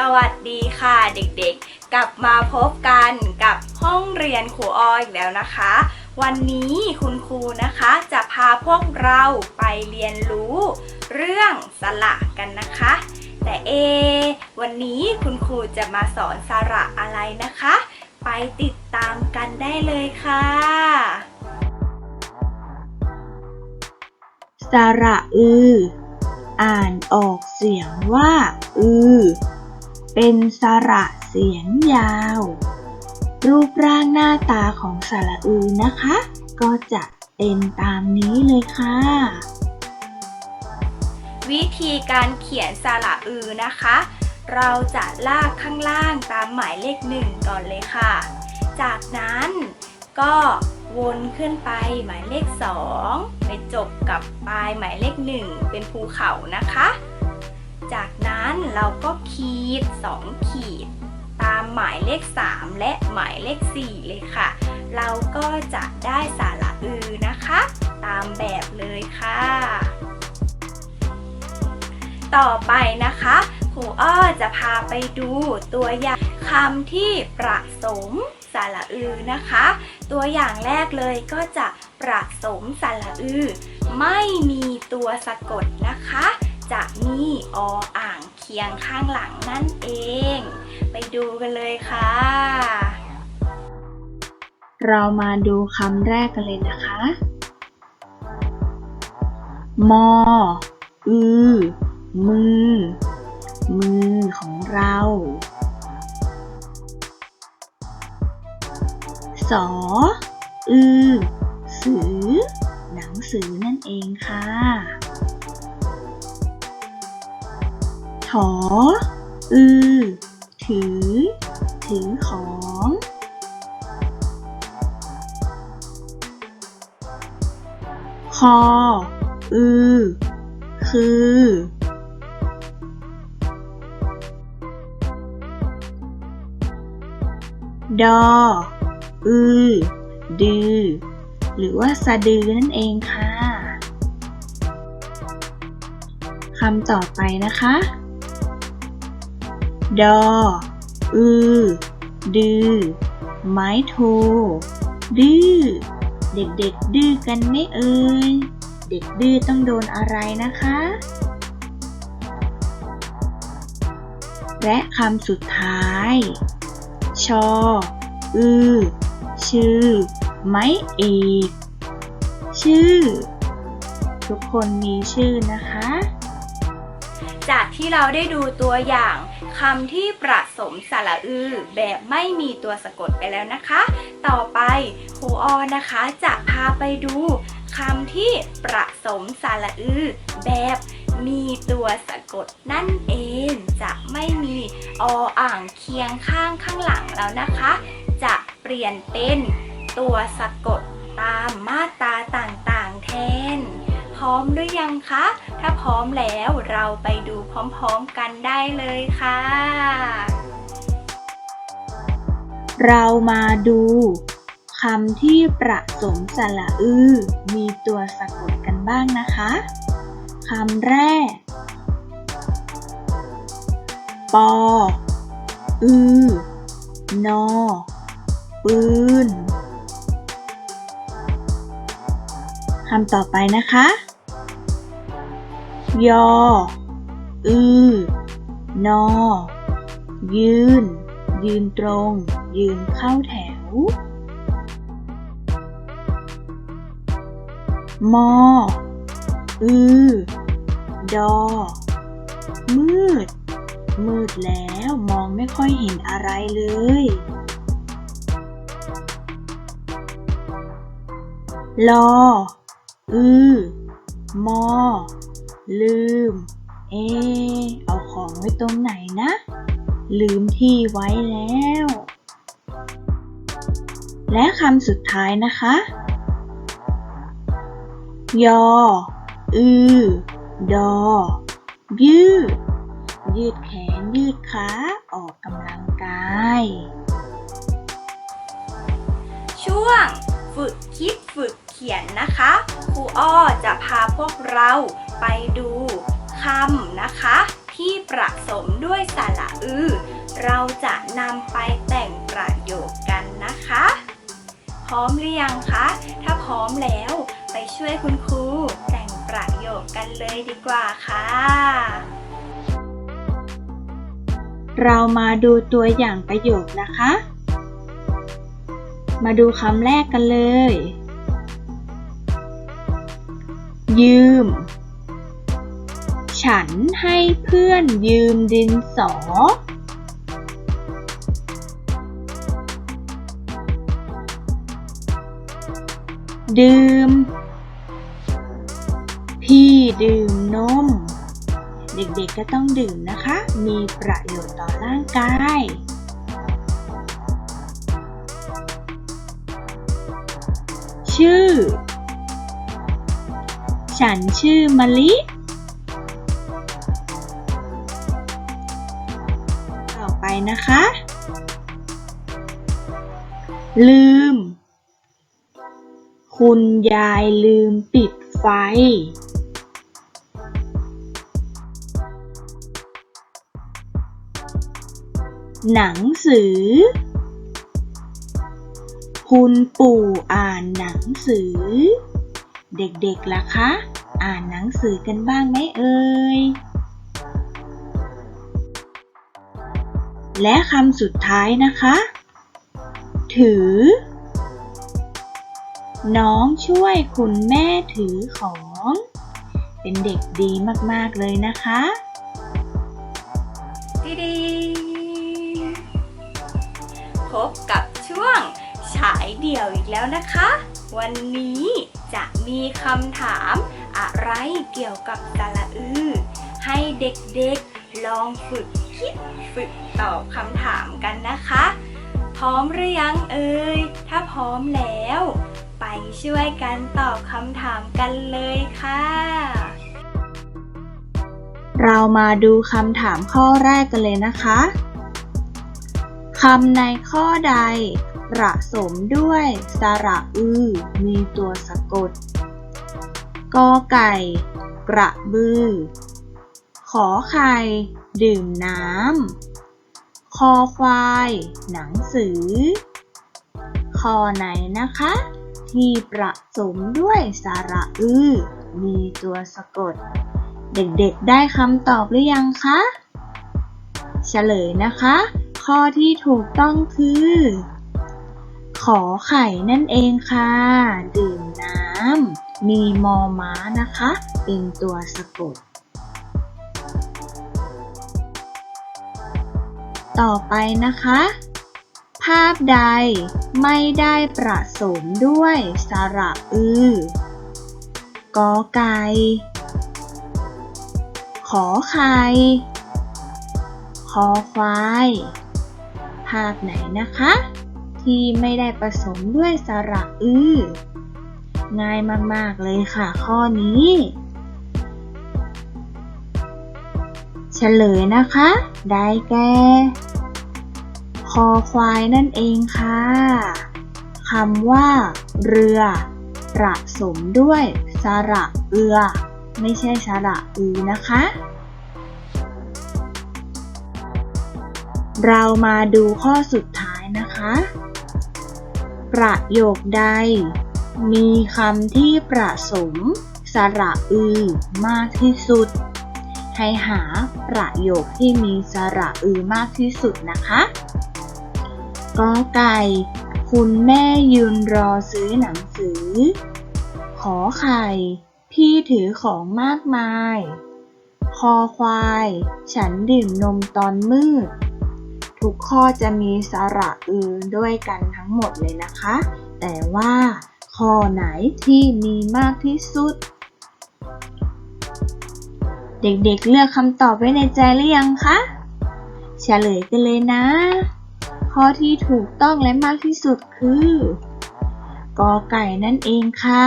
สวัสดีค่ะเด็กๆ กลับมาพบกันกับห้องเรียนครูออยอีกแล้วนะคะ วันนี้คุณครูนะคะจะพาพวกเราไปเรียนรู้ เรื่องสระกันนะคะ แต่เอ วันนี้คุณครูจะมาสอนสระอะไรนะคะ ไปติดตามกันได้เลยค่ะสระอือ อ่านออกเสียงว่า อือ เป็นสระเสียงยาว รูปร่างหน้าตาของสระอือนะคะ ก็จะเป็นตามนี้เลยค่ะ วิธีการเขียนสระอือนะคะ เราจะลากข้างล่างตามหมายเลขหนึ่งก่อนเลยค่ะ จากนั้นก็วนขึ้นไปหมายเลขสองไปจบกับปลายหมายเลขหนึ่งเป็นภูเขานะคะ จากนั้นเราก็ขีดสองขีด ตามหมายเลข 3 และหมายเลข 4 เลยค่ะ เราก็จะได้สาระอือนะคะ ตามแบบเลยค่ะ ต่อไปนะคะครูอ้อจะพาไปดูตัวอย่างคำที่ประสมสระอือนะคะ ตัวอย่างแรกเลยก็จะประสมสระอือ ไม่มีตัวสะกดนะคะ จะมีออ่างเคียงข้างหลังนั่นเอง ไปดูกันเลยค่ะ เรามาดูคำแรกกันเลยนะคะ มอ อือ มือ มือของเราสอ อือ สือ หนังสือนั่นเองค่ะ ถอ อือ ถือ ถือของ คอ อือ คือ ดอ อือ ดือ หรือว่าสะดือนั่นเองค่ะคำต่อไปนะคะ ดอ อือ ดือ ไม้โท ดื้อ เด็กๆ ดื้อกันไหมเอ่ย เด็กดื้อต้องโดนอะไรนะคะ และคำสุดท้าย ชอ อือ ชื่อ ไม้เอก ชื่อ ทุกคนมีชื่อนะคะ จากที่เราได้ดูตัวอย่างคำที่ประสมสระอือ แบบไม่มีตัวสะกดไปแล้วนะคะ ต่อไปครูออนะคะจะพาไปดูคำที่ประสมสระอือ แบบมีตัวสะกดนั่นเองจะไม่มีออ่างเคียงข้างข้างหลังแล้วนะคะ จะเปลี่ยนเป็นตัวสะกดตามมาตราต่างๆแทน พร้อมหรือยังคะ ถ้าพร้อมแล้วเราไปดูพร้อมๆกันได้เลยค่ะ เรามาดูคำที่ประสมสระอือ มีตัวสะกดกันบ้างนะคะคำแรก ปอ อือนอปืน คำต่อไปนะคะ ยอ อือนอ ยืน ยืนตรง ยืนเข้าแถว มอ อือ ดอ มืด มืดแล้วมองไม่ค่อยเห็นอะไรเลยลอ อือ มอ ลืม เอ เอาของไว้ตรงไหนนะ ลืมที่ไว้แล้ว และคำสุดท้ายนะคะ ยอ อือ ดอ ยืด ยืดแขนยืดขา ออกกำลังกาย ช่วง ฝึกคิดฝึก ขียนนะคะ ครูอ้อจะพาพวกเราไปดูคำนะคะ ที่ประสมด้วยสระอือ เราจะนำไปแต่งประโยคกันนะคะ พร้อมหรือยังคะ ถ้าพร้อมแล้วไปช่วยคุณครูแต่งประโยคกันเลยดีกว่าค่ะ เรามาดูตัวอย่างประโยคนะคะ มาดูคำแรกกันเลย ยืม ฉันให้เพื่อนยืมดินสอ ดื่ม พี่ดื่มนม เด็กๆก็ต้องดื่มนะคะ มีประโยชน์ต่อร่างกายชื่อ ฉันชื่อมะลิ ต่อไปนะคะ ลืม คุณยายลืมปิดไฟ หนังสือ คุณปู่อ่านหนังสือ เด็กๆล่ะคะ อ่านหนังสือกันบ้างไหมเอ่ย และคำสุดท้ายนะคะ ถือ น้องช่วยคุณแม่ถือของ เป็นเด็กดีมากๆเลยนะคะดีดีพบกับช่วงฉายเดี่ยวอีกแล้วนะคะ วันนี้จะมีคำถามอะไรเกี่ยวกับสระอือ ให้เด็กๆลองฝึกคิดฝึกตอบคำถามกันนะคะ พร้อมหรือยังเอ่ย ถ้าพร้อมแล้ว ไปช่วยกันตอบคำถามกันเลยค่ะ เรามาดูคำถามข้อแรกกันเลยนะคะคำในข้อใด ประสมด้วยสระอือ มีตัวสะกด กอไก่ กระบือ ขอไข่ ดื่มน้ำ คอควาย หนังสือ คอไหนนะคะ ที่ประสมด้วยสระอือ มีตัวสะกด เด็กๆได้คำตอบหรือยังคะ เฉลยนะคะ ข้อที่ถูกต้องคือ ขอไข่นั่นเองค่ะ ดื่มน้ำ มีมอม้านะคะ เป็นตัวสะกด ต่อไปนะคะ ภาพใดไม่ได้ประสมด้วยสระอือกอไก่ขอไข่คอควาย ภาพไหนนะคะ ที่ไม่ได้ผสมด้วยสระอือ ง่ายมาก ๆ เลยค่ะข้อนี้ เฉลยนะคะ ได้แก่คอควายนั่นเองค่ะคำว่า เรือประสมด้วยสระเอือ ไม่ใช่สระอือนะคะ เรามาดูข้อสุดท้ายนะคะ ประโยคใด มีคำที่ประสมสระอือมากที่สุด ให้หาประโยคที่มีสระอือมากที่สุดนะคะกอไก่ คุณแม่ยืนรอซื้อหนังสือ ขอไข่ พี่ถือของมากมาย คอควาย ฉันดื่มนมตอนมืด ทุกข้อจะมีสระอือด้วยกันทั้งหมดเลยนะคะ แต่ว่าข้อไหนที่มีมากที่สุด เด็กๆเลือกคำตอบไว้ในใจหรือยังคะเฉลยกันเลยนะ ข้อที่ถูกต้องและมากที่สุดคือกอไก่นั่นเองค่ะ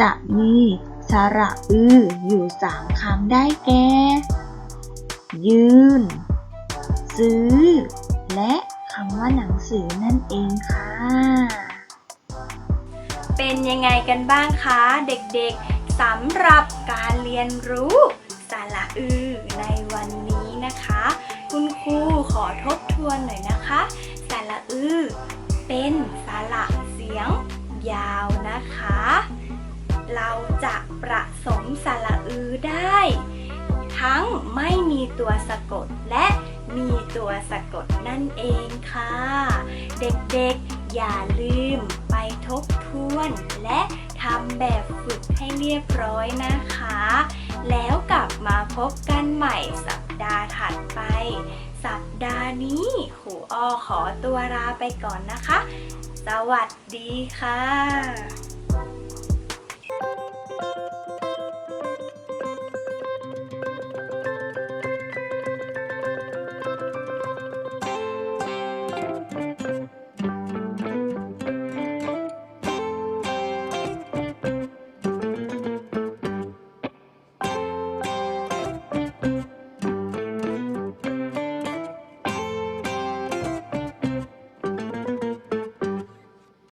จะมีสระอืออยู่สามคำได้แก่ยืน ซื้อ และคำว่าหนังสือนั่นเองค่ะ เป็นยังไงกันบ้างคะ เด็กๆสำหรับการเรียนรู้สระอือในวันนี้นะคะ คุณครูขอทบทวนหน่อยนะคะสระอือเป็นสระเสียงยาวนะคะ เราจะประสมสระอือได้ ทั้งไม่มีตัวสะกดและ มีตัวสะกดนั่นเองค่ะ เด็กๆ อย่าลืมไปทบทวน และทำแบบฝึกให้เรียบร้อยนะคะ แล้วกลับมาพบกันใหม่สัปดาห์ถัดไป สัปดาห์นี้ครูอ้อขอตัวลาไปก่อนนะคะ สวัสดีค่ะ